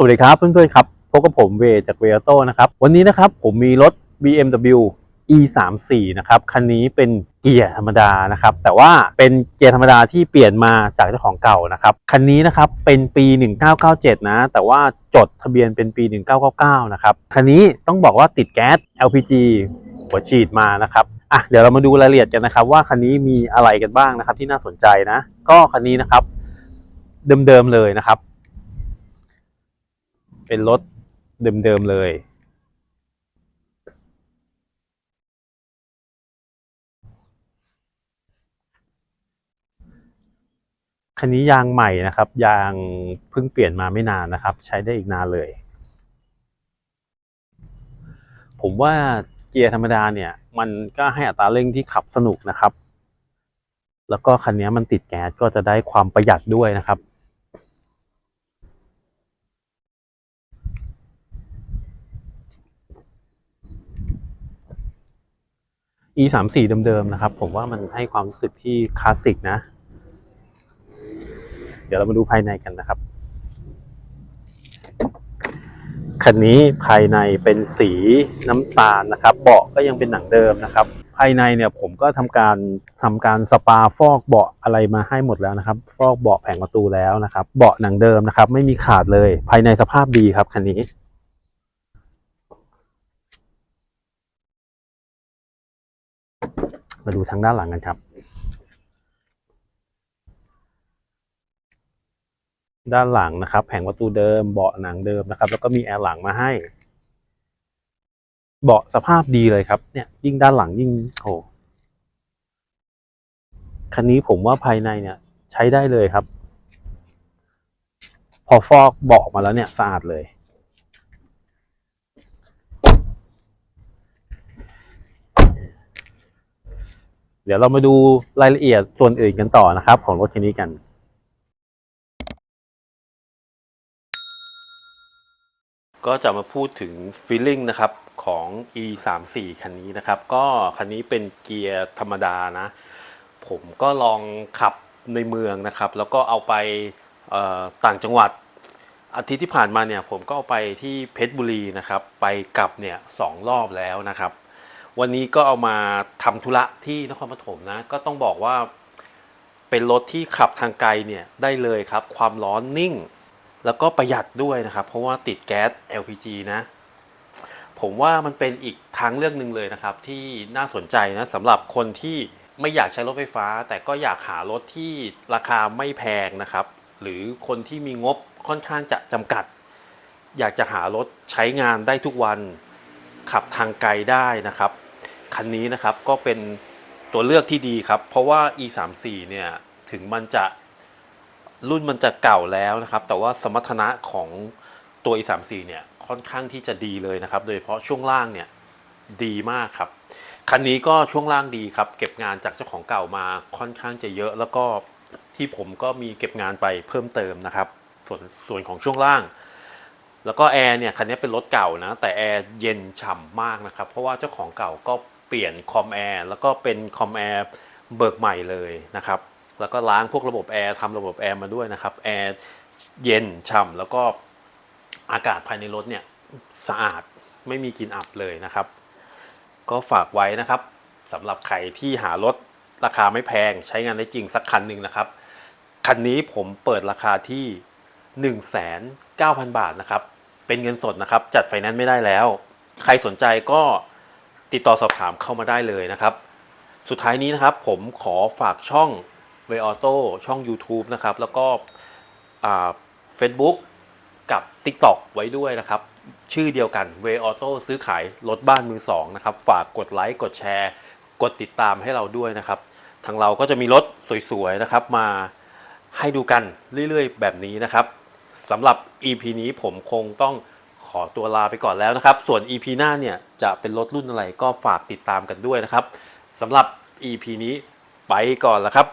สวัสดีครับเพื่อนๆครับพบกับผมเวจากเวโตนะครับวันนี้นะครับผมมีรถ BMW e 3 4 นะครับคันนี้เป็นเกียร์ธรรมดานะครับแต่ว่าเป็นเกียร์ธรรมดาที่เปลี่ยนมาจากเจ้าของเก่านะครับคันนี้นะครับเป็นปี 1997 นะ แต่ว่าจดทะเบียนเป็นปี 1999 นะครับคันนี้ต้องบอกว่าติดแก๊ส LPG หัวฉีดมานะครับอะเดี๋ยวเรามาดูรายละเอียดกันนะครับ ว่าคันนี้มีอะไรกันบ้างนะครับที่น่าสนใจนะ ก็คันนี้นะครับเดิมๆเลยนะครับ เป็นรถเดิมๆเลย คันนี้ยางใหม่นะครับ ยางเพิ่งเปลี่ยนมาไม่นานนะครับ ใช้ได้อีกนานเลย ผมว่าเกียร์ธรรมดาเนี่ย มันก็ให้อัตราเร่งที่ขับสนุกนะครับ แล้วก็คันนี้มันติดแก๊สก็จะได้ความประหยัดด้วยนะครับ e 3 4เดิมๆนะครับ ผมว่ามันให้ความรู้สึกที่คลาสสิกนะ เดี๋ยวเรามาดูภายในกันนะครับคันนี้ภายในเป็นสีน้ำตาลนะครับ เบาะก็ยังเป็นหนังเดิมนะครับ ภายในเนี่ยผมก็ทำการทำการสปาฟอกเบาะอะไรมาให้หมดแล้วนะครับ ฟอกเบาะแผงประตูแล้วนะครับ เบาะหนังเดิมนะครับ ไม่มีขาดเลย ภายในสภาพดีครับคันนี้ มาดูทางด้านหลังกันครับ ด้านหลังนะครับ แผงประตูเดิมเบาะหนังเดิมนะครับ แล้วก็มีแอร์หลังมาให้ เบาะสภาพดีเลยครับ เนี่ย ยิ่งด้านหลังยิ่งโอ้คันนี้ผมว่าภายในเนี่ย ใช้ได้เลยครับ พอฟอกเบาะมาแล้วเนี่ยสะอาดเลย เดี๋ยวเรามาดูรายละเอียดส่วนอื่นกันต่อนะครับ ของรถคันนี้กัน ก็จะมาพูดถึงฟีลลิ่งนะครับของ e 3 4คันนี้นะครับ ก็คันนี้เป็นเกียร์ธรรมดานะ ผมก็ลองขับในเมืองนะครับ แล้วก็เอาไปต่างจังหวัดอาทิตย์ที่ผ่านมาเนี่ยผมก็เอาไปที่เพชรบุรีนะครับ ไปกลับเนี่ยสองรอบแล้วนะครับ วันนี้ก็เอามาทำธุระที่นครปฐมนะ ก็ต้องบอกว่าเป็นรถที่ขับทางไกลเนี่ยได้เลยครับ ความร้อนนิ่ง แล้วก็ประหยัดด้วยนะครับ เพราะว่าติดแก๊ส LPG นะ ผมว่ามันเป็นอีกทางเลือกหนึ่งเลยนะครับ ที่น่าสนใจนะสำหรับคนที่ไม่อยากใช้รถไฟฟ้า แต่ก็อยากหารถที่ราคาไม่แพงนะครับ หรือคนที่มีงบค่อนข้างจะจำกัด อยากจะหารถใช้งานได้ทุกวันขับทางไกลได้นะครับ คันนี้นะครับก็เป็นตัวเลือกที่ดีครับ เพราะว่า e 3 4 เนี่ยถึงมันจะรุ่นมันจะเก่าแล้วนะครับ แต่ว่าสมรรถนะของตัว e 3 4 เนี่ยค่อนข้างที่จะดีเลยนะครับ โดยเฉพาะช่วงล่างเนี่ยดีมากครับ คันนี้ก็ช่วงล่างดีครับ เก็บงานจากเจ้าของเก่ามาค่อนข้างจะเยอะแล้วก็ที่ผมก็มีเก็บงานไปเพิ่มเติมนะครับ ส่วนส่วนของช่วงล่าง แล้วก็แอร์เนี่ยคันนี้เป็นรถเก่านะแต่แอร์เย็นฉ่ำมากนะครับ เพราะว่าเจ้าของเก่าก็ เปลี่ยนคอมแอร์แล้วก็เป็นคอมแอร์เบิกใหม่เลยนะครับ แล้วก็ล้างพวกระบบแอร์ทำระบบแอร์มาด้วยนะครับแอร์เย็นฉ่ำแล้วก็อากาศภายในรถเนี่ยสะอาดไม่มีกลิ่นอับเลยนะครับ ก็ฝากไว้นะครับสำหรับใครที่หารถราคาไม่แพงใช้งานได้จริงสักคันหนึ่งนะครับ คันนี้ผมเปิดราคาที่ 1,900บาทนะครับ เป็นเงินสดนะครับ จัดไฟแนนซ์ไม่ได้แล้ว ใครสนใจก็ ติดต่อสอบถามเข้ามาได้เลยนะครับ สุดท้ายนี้นะครับผมขอฝากช่องเวออโต้ช่อง YouTube นะครับ แล้วก็เฟซบุ๊กกับ TikTok ไว้ด้วยนะครับ ชื่อเดียวกันเวออโต้ซื้อขายรถบ้านมือสองนะครับ ฝากกดไลค์กดแชร์ กดติดตามให้เราด้วยนะครับ ทางเราก็จะมีรถสวยๆนะครับมาให้ดูกันเรื่อยๆ แบบนี้นะครับสำหรับ EP นี้ผมคงต้อง ขอตัวลาไปก่อนแล้วนะครับ ส่วน EP หน้าเนี่ยจะเป็นรถรุ่นอะไรก็ฝากติดตามกันด้วยนะครับสำหรับ EP นี้ไปก่อนแล้วครับ